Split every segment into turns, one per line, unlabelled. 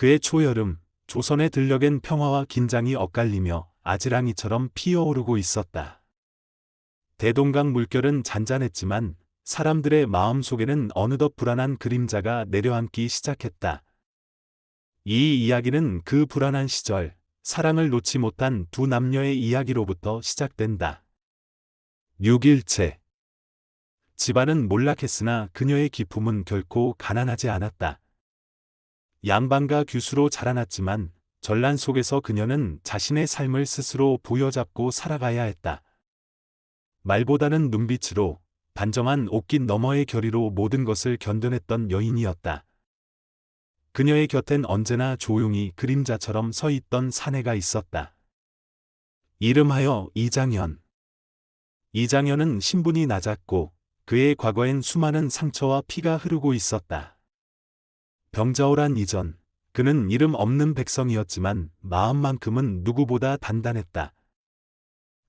그의 초여름, 조선의 들녘엔 평화와 긴장이 엇갈리며 아지랑이처럼 피어오르고 있었다. 대동강 물결은 잔잔했지만 사람들의 마음 속에는 어느덧 불안한 그림자가 내려앉기 시작했다. 이 이야기는 그 불안한 시절, 사랑을 놓지 못한 두 남녀의 이야기로부터 시작된다. 6일째. 집안은 몰락했으나 그녀의 기품은 결코 가난하지 않았다. 양반과 규수로 자라났지만 전란 속에서 그녀는 자신의 삶을 스스로 부여잡고 살아가야 했다. 말보다는 눈빛으로 단정한 옷깃 너머의 결의로 모든 것을 견뎌냈던 여인이었다. 그녀의 곁엔 언제나 조용히 그림자처럼 서 있던 사내가 있었다. 이름하여 이장현. 이장현은 신분이 낮았고 그의 과거엔 수많은 상처와 피가 흐르고 있었다. 병자호란 이전, 그는 이름 없는 백성이었지만 마음만큼은 누구보다 단단했다.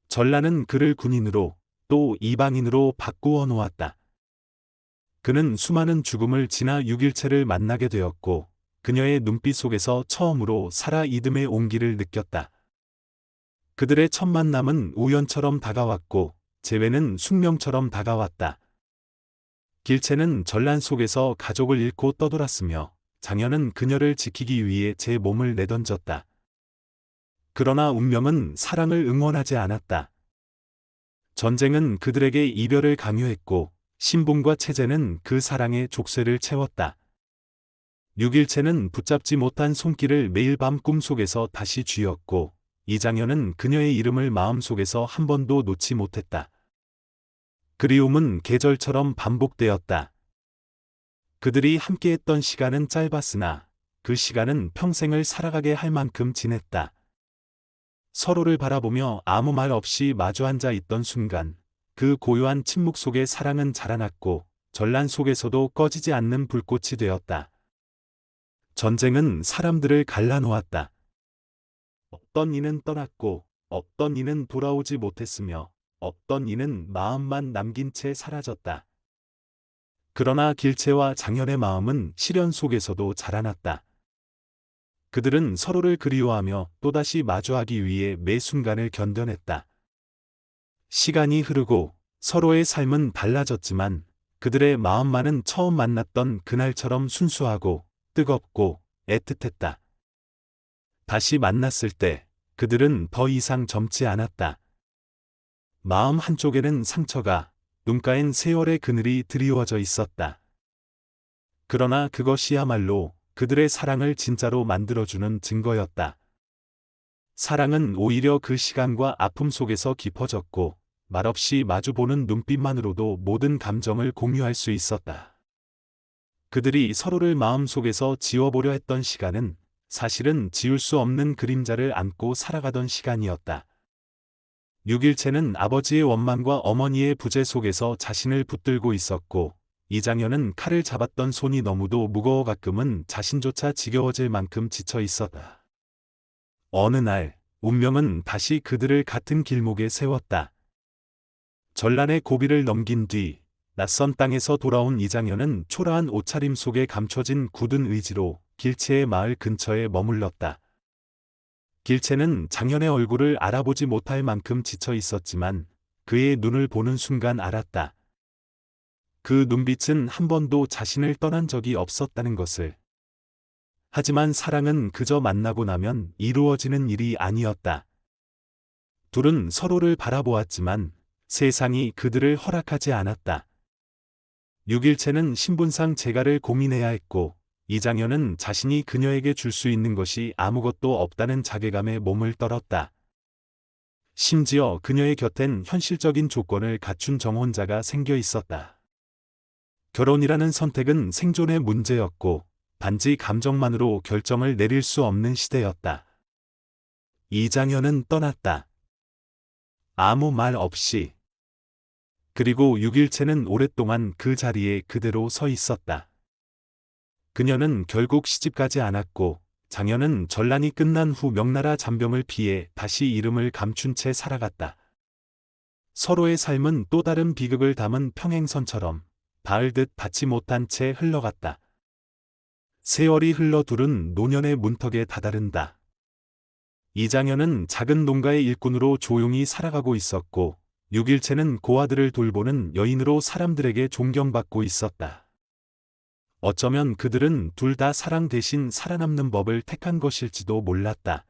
전라는 그를 군인으로 또 이방인으로 바꾸어 놓았다. 그는 수많은 죽음을 지나 6일체를 만나게 되었고 그녀의 눈빛 속에서 처음으로 살아 이듬의 온기를 느꼈다. 그들의 첫 만남은 우연처럼 다가왔고 재회는 숙명처럼 다가왔다. 길채는 전란 속에서 가족을 잃고 떠돌았으며 장현은 그녀를 지키기 위해 제 몸을 내던졌다. 그러나 운명은 사랑을 응원하지 않았다. 전쟁은 그들에게 이별을 강요했고 신분과 체제는 그 사랑의 족쇄를 채웠다. 6일체는 붙잡지 못한 손길을 매일 밤 꿈속에서 다시 쥐었고 이장현은 그녀의 이름을 마음속에서 한 번도 놓지 못했다. 그리움은 계절처럼 반복되었다. 그들이 함께했던 시간은 짧았으나 그 시간은 평생을 살아가게 할 만큼 지냈다. 서로를 바라보며 아무 말 없이 마주 앉아 있던 순간 그 고요한 침묵 속에 사랑은 자라났고 전란 속에서도 꺼지지 않는 불꽃이 되었다. 전쟁은 사람들을 갈라놓았다. 어떤 이는 떠났고 어떤 이는 돌아오지 못했으며 어떤 이는 마음만 남긴 채 사라졌다. 그러나 길채와 장현의 마음은 시련 속에서도 자라났다. 그들은 서로를 그리워하며 또다시 마주하기 위해 매 순간을 견뎌냈다. 시간이 흐르고 서로의 삶은 달라졌지만 그들의 마음만은 처음 만났던 그날처럼 순수하고 뜨겁고 애틋했다. 다시 만났을 때 그들은 더 이상 젊지 않았다. 마음 한쪽에는 상처가, 눈가엔 세월의 그늘이 드리워져 있었다. 그러나 그것이야말로 그들의 사랑을 진짜로 만들어주는 증거였다. 사랑은 오히려 그 시간과 아픔 속에서 깊어졌고 말없이 마주보는 눈빛만으로도 모든 감정을 공유할 수 있었다. 그들이 서로를 마음속에서 지워보려 했던 시간은 사실은 지울 수 없는 그림자를 안고 살아가던 시간이었다. 6일체는 아버지의 원망과 어머니의 부재 속에서 자신을 붙들고 있었고 이장현은 칼을 잡았던 손이 너무도 무거워 가끔은 자신조차 지겨워질 만큼 지쳐 있었다. 어느 날 운명은 다시 그들을 같은 길목에 세웠다. 전란의 고비를 넘긴 뒤 낯선 땅에서 돌아온 이장현은 초라한 옷차림 속에 감춰진 굳은 의지로 길채의 마을 근처에 머물렀다. 길채는 장현의 얼굴을 알아보지 못할 만큼 지쳐 있었지만 그의 눈을 보는 순간 알았다. 그 눈빛은 한 번도 자신을 떠난 적이 없었다는 것을. 하지만 사랑은 그저 만나고 나면 이루어지는 일이 아니었다. 둘은 서로를 바라보았지만 세상이 그들을 허락하지 않았다. 6일체는 신분상 재가를 고민해야 했고 이장현은 자신이 그녀에게 줄 수 있는 것이 아무것도 없다는 자괴감에 몸을 떨었다. 심지어 그녀의 곁엔 현실적인 조건을 갖춘 정혼자가 생겨 있었다. 결혼이라는 선택은 생존의 문제였고 단지 감정만으로 결정을 내릴 수 없는 시대였다. 이장현은 떠났다. 아무 말 없이 그리고 6일체는 오랫동안 그 자리에 그대로 서 있었다. 그녀는 결국 시집가지 않았고 장현은 전란이 끝난 후 명나라 잔병을 피해 다시 이름을 감춘 채 살아갔다. 서로의 삶은 또 다른 비극을 담은 평행선처럼 닿을 듯 닿지 못한 채 흘러갔다. 세월이 흘러 둘은 노년의 문턱에 다다른다. 이장현은 작은 농가의 일꾼으로 조용히 살아가고 있었고, 육일체는 고아들을 돌보는 여인으로 사람들에게 존경받고 있었다. 어쩌면 그들은 둘 다 사랑 대신 살아남는 법을 택한 것일지도 몰랐다.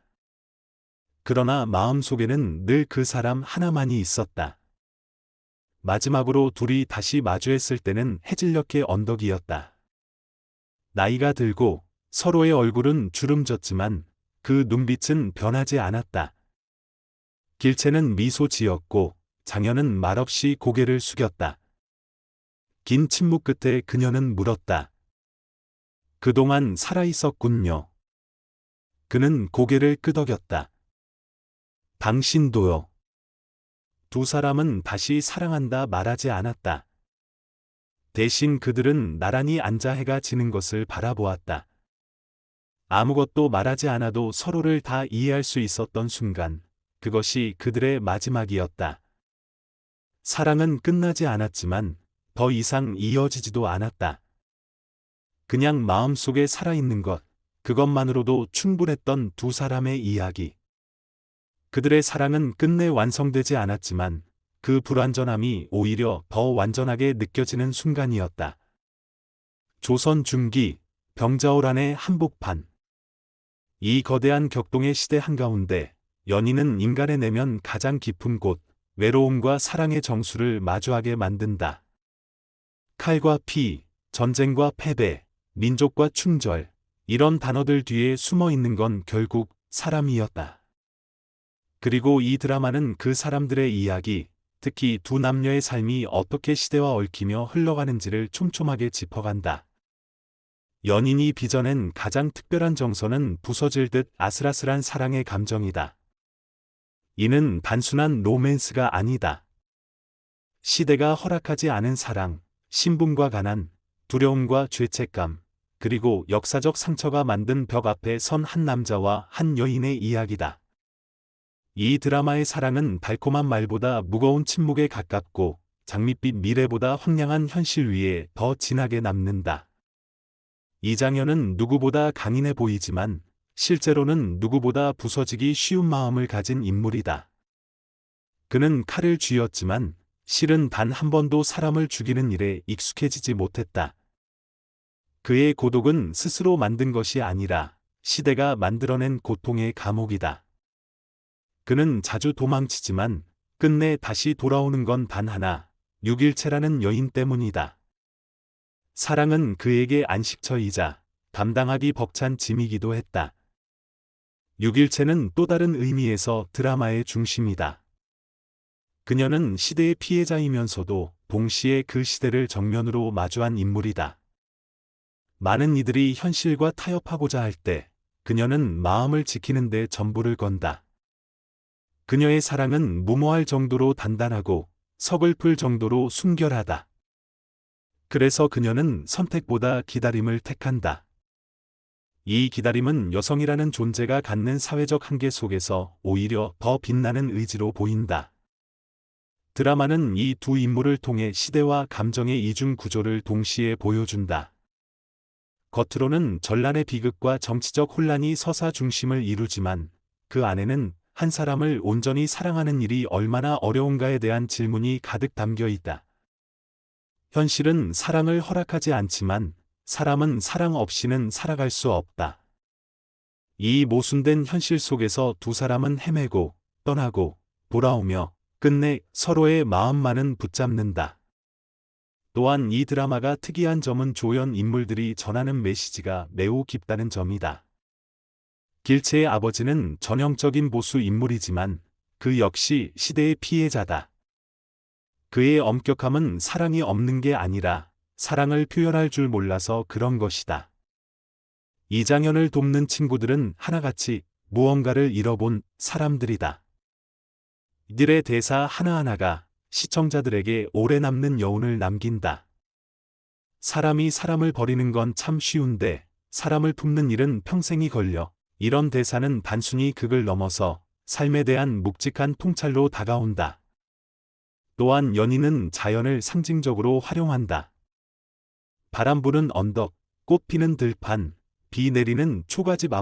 그러나 마음속에는 늘 그 사람 하나만이 있었다. 마지막으로 둘이 다시 마주했을 때는 해질녘의 언덕이었다. 나이가 들고 서로의 얼굴은 주름졌지만 그 눈빛은 변하지 않았다. 길채는 미소 지었고 장현은 말없이 고개를 숙였다. 긴 침묵 끝에 그녀는 물었다. 그동안 살아있었군요. 그는 고개를 끄덕였다. 당신도요. 두 사람은 다시 사랑한다 말하지 않았다. 대신 그들은 나란히 앉아 해가 지는 것을 바라보았다. 아무것도 말하지 않아도 서로를 다 이해할 수 있었던 순간, 그것이 그들의 마지막이었다. 사랑은 끝나지 않았지만 더 이상 이어지지도 않았다. 그냥 마음속에 살아있는 것, 그것만으로도 충분했던 두 사람의 이야기. 그들의 사랑은 끝내 완성되지 않았지만 그 불완전함이 오히려 더 완전하게 느껴지는 순간이었다. 조선 중기 병자호란의 한복판 이 거대한 격동의 시대 한가운데 연인은 인간의 내면 가장 깊은 곳, 외로움과 사랑의 정수를 마주하게 만든다. 칼과 피, 전쟁과 패배, 민족과 충절, 이런 단어들 뒤에 숨어 있는 건 결국 사람이었다. 그리고 이 드라마는 그 사람들의 이야기, 특히 두 남녀의 삶이 어떻게 시대와 얽히며 흘러가는지를 촘촘하게 짚어간다. 연인이 빚어낸 가장 특별한 정서는 부서질 듯 아슬아슬한 사랑의 감정이다. 이는 단순한 로맨스가 아니다. 시대가 허락하지 않은 사랑, 신분과 가난, 두려움과 죄책감, 그리고 역사적 상처가 만든 벽 앞에 선 한 남자와 한 여인의 이야기다. 이 드라마의 사랑은 달콤한 말보다 무거운 침묵에 가깝고 장밋빛 미래보다 황량한 현실 위에 더 진하게 남는다. 이장현은 누구보다 강인해 보이지만 실제로는 누구보다 부서지기 쉬운 마음을 가진 인물이다. 그는 칼을 쥐었지만 실은 단 한 번도 사람을 죽이는 일에 익숙해지지 못했다. 그의 고독은 스스로 만든 것이 아니라 시대가 만들어낸 고통의 감옥이다. 그는 자주 도망치지만 끝내 다시 돌아오는 건 단 하나, 육일체라는 여인 때문이다. 사랑은 그에게 안식처이자 감당하기 벅찬 짐이기도 했다. 육일체는 또 다른 의미에서 드라마의 중심이다. 그녀는 시대의 피해자이면서도 동시에 그 시대를 정면으로 마주한 인물이다. 많은 이들이 현실과 타협하고자 할 때 그녀는 마음을 지키는 데 전부를 건다. 그녀의 사랑은 무모할 정도로 단단하고 서글플 정도로 순결하다. 그래서 그녀는 선택보다 기다림을 택한다. 이 기다림은 여성이라는 존재가 갖는 사회적 한계 속에서 오히려 더 빛나는 의지로 보인다. 드라마는 이 두 인물을 통해 시대와 감정의 이중 구조를 동시에 보여준다. 겉으로는 전란의 비극과 정치적 혼란이 서사 중심을 이루지만 그 안에는 한 사람을 온전히 사랑하는 일이 얼마나 어려운가에 대한 질문이 가득 담겨 있다. 현실은 사랑을 허락하지 않지만 사람은 사랑 없이는 살아갈 수 없다. 이 모순된 현실 속에서 두 사람은 헤매고 떠나고 돌아오며 끝내 서로의 마음만은 붙잡는다. 또한 이 드라마가 특이한 점은 조연 인물들이 전하는 메시지가 매우 깊다는 점이다. 길체의 아버지는 전형적인 보수 인물이지만 그 역시 시대의 피해자다. 그의 엄격함은 사랑이 없는 게 아니라 사랑을 표현할 줄 몰라서 그런 것이다. 이장현을 돕는 친구들은 하나같이 무언가를 잃어본 사람들이다. 이들의 대사 하나하나가 시청자들에게 오래 남는 여운을 남긴다. 사람이 사람을 버리는 건 참 쉬운데 사람을 품는 일은 평생이 걸려 이런 대사는 단순히 극을 넘어서 삶에 대한 묵직한 통찰로 다가온다. 또한 연인은 자연을 상징적으로 활용한다. 바람 부는 언덕, 꽃 피는 들판, 비 내리는 초가집 앞